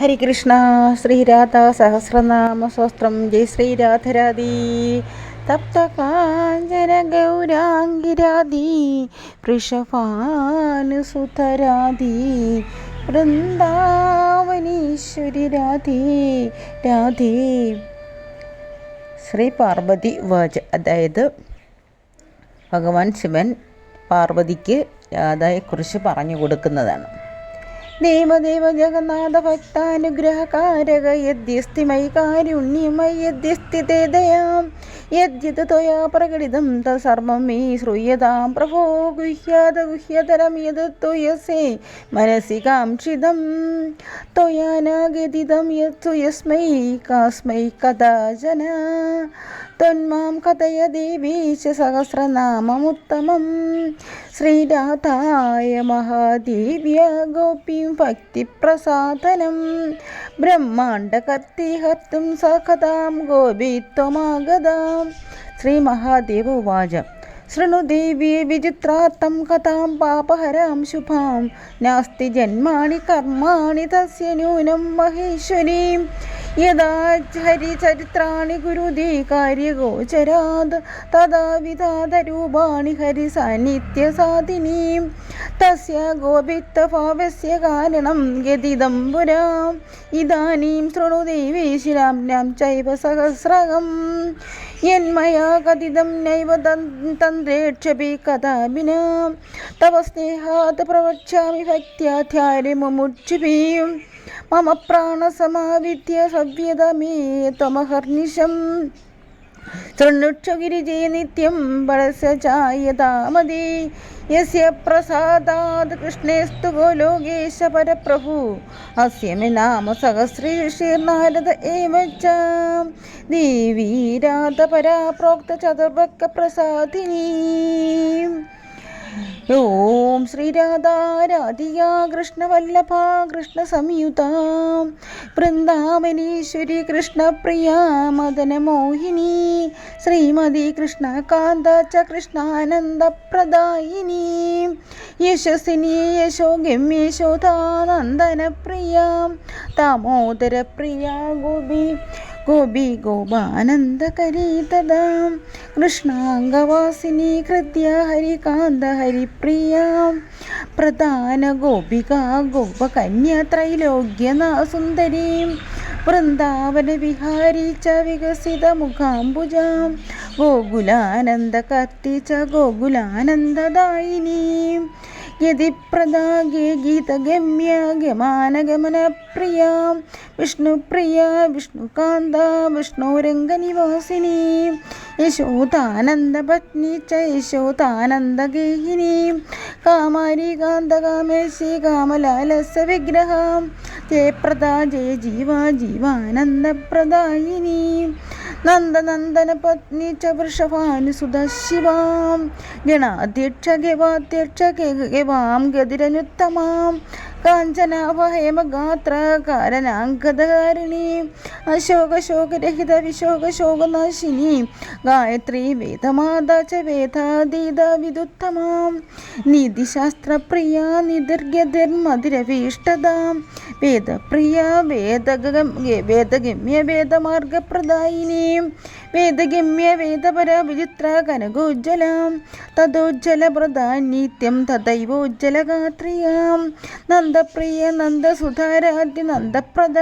ഹരികൃഷ്ണ ശ്രീരാധ സഹസ്രനാമ സ്വസ്ത്രം ജയ് ശ്രീരാധരാധി. തപ്ത കാഞ്ചന ഗൗരാംഗിരാധി വൃഷഭാനുസുതരാധി വൃന്ദാവനീശ്വരി രാധി രാധി. ശ്രീ പാർവതി വാച അതായത് ഭഗവാൻ ശിവൻ പാർവതിക്ക് രാധയെക്കുറിച്ച് പറഞ്ഞു കൊടുക്കുന്നതാണ്. ദേവദേവ ജഗന്നാഥ ഭക്താനുഗ്രഹകാരക യദ്യസ്തിമൈ കാരുണ്യമൈ യദ്യസ്തി ദയാം യദ്യത് ത്വയാ പ്രകടിതം തത്സർവം മേ ശ്രൂയതാം. പ്രഭോ ഗുഹ്യാത ഗുഹ്യതരം യത് ത്വയസേ മനസി കാംക്ഷിതം. ത്വയാനാഗതിതം യത് യസ്മൈ കാസ്മൈ കഥാചന ത്വന്മാം കഥയ ദേവീശ സഹസ്രനാമമുത്തമം. ശ്രീരാധായ മഹാദേവ്യ ഗോപീം ഭക്തിപ്രസാദനം. ബ്രഹ്മാണ്ഡകർത്തിഹർത്തും സഖതാം ഗോപിത്വമാഗതാം. ശ്രീ മഹാദേവ ഉവാച. ശൃണു ദേവ്യേ വിചിത്രാർത്ഥം കഥാം പാപഹരാം ശുഭാം. നാസ്തി ജന്മാണി കർമാണി തസ്യ ന്യൂനം മഹേശ്വരീം. യഥാ ഹരിചരിത്രാണി ഗുരുദേ കാര്യഗോചരാത് തഥാ വിധാതരൂപാണി ഹരിസാന്നിധ്യസാധിനീം. തസ്യ ഗോപിത്തഭാവസ്യ കാരണം ഗതിദം പുരാം ഇതാനീം ശൃണു ദേവേശിരാംനാം ചൈവ സഹസ്രകം. യന്മയാ കഥിതം നൈവ തന്ത്രേക്ഷപി കഥാപിന തവ സ്നേഹാത് പ്രവക്ഷ്യാമി ഭക്ത്യാധ്യാരി മുമുക്ഷുഭിയും മമ പ്രാണസമാവിദ്യ സവ്യതമേ തമഹർനിശം. ശൃണ്ണുക്ഷഗിരിജേ നിത്യം പരസ്യ ചായതാമതി യസ്യ പ്രസാദാത് കൃഷ്ണേസ്തു ഗോലോകേശ പരപ്രഭു. അസ്യ മേ നാമ സഹസ്രീഷീർനാരദ ഏവ ച ദേവീ രാധ പരാ പ്രോക്ത ചതുർവക്ക പ്രസാദിനീ. ഓം ശ്രീരാധാ രാധിക കൃഷ്ണവല്ലഭ കൃഷ്ണസംയുത വൃന്ദാവനീശ്വരി കൃഷ്ണപ്രിയ മദനമോഹിനി ശ്രീമതി കൃഷ്ണകാന്ത ച കൃഷ്ണാനന്ദപ്രദായിനി യശസ്വിനി യശോ ഗമ്യശോധാനന്ദനപ്രിയ ദാമോദരപ്രിയ ഗോപി. ഗോപി ഗോപാനന്ദകരീ തദാ കൃഷ്ണാംഗവാസിനി ഹൃദ്യ ഹരികാന്ത ഹരിപ്രിയ. പ്രധാന ഗോപിക ഗോപകന്യ ത്രൈലോക്യനാ വൃന്ദാവന വിഹാരി ച വികസിത മുഖാംബുജാം. ഗോകുലാനന്ദ കത്തി ച ഗോകുലാനന്ദദായിനി. യതിപ്രദാഗേ ഗീതഗമ്യ ഗമാനഗമനപ്രിയ വിഷ്ണുപ്രിയ വിഷ്ണുകാന്ത വിഷ്ണുരംഗനിവാസിനി. യശോതാനന്ദപത്നി ച യശോതാനന്ദഗേഹിനി കാമാരി കാന്തകാമേശി കാമലാലസ വിഗ്രഹ ജയപ്രദ ജയ ജീവ ജീവാനന്ദപ്രദായിനി. നന്ദനന്ദന പത്നി ച വൃഷഭാനുസുത ശിവാം ഗണാധ്യക്ഷ ഗവാധ്യക്ഷ ഗവാം ഗതിരനുത്തമാം കാഞ്ചനാഭഹേമഗാത്ര കാരണാങ്കധാരിണി അശോകശോകരഹിത വിശോകശോകനാശിനി ഗായത്രി വേദമാത ച വേദാതീത വിദുത്തമാം നിധിശാസ്ത്രപ്രിയ നിതിർഗതിർമധുരഭീഷ്ടതാം വേദപ്രിയ വേദഗം വേദഗമ്യ വേദമാർഗപ്രദായിനി. വേദഗമ്യ വേദപര വിചിത്ര കനകോജ്വലാം തദോജ്വലപ്രദാനിത്യം തഥൈവോജ്വലഗാത്രിയാം നന്ദപ്രിയ നന്ദസുധാരാദ്യ നന്ദപ്രദ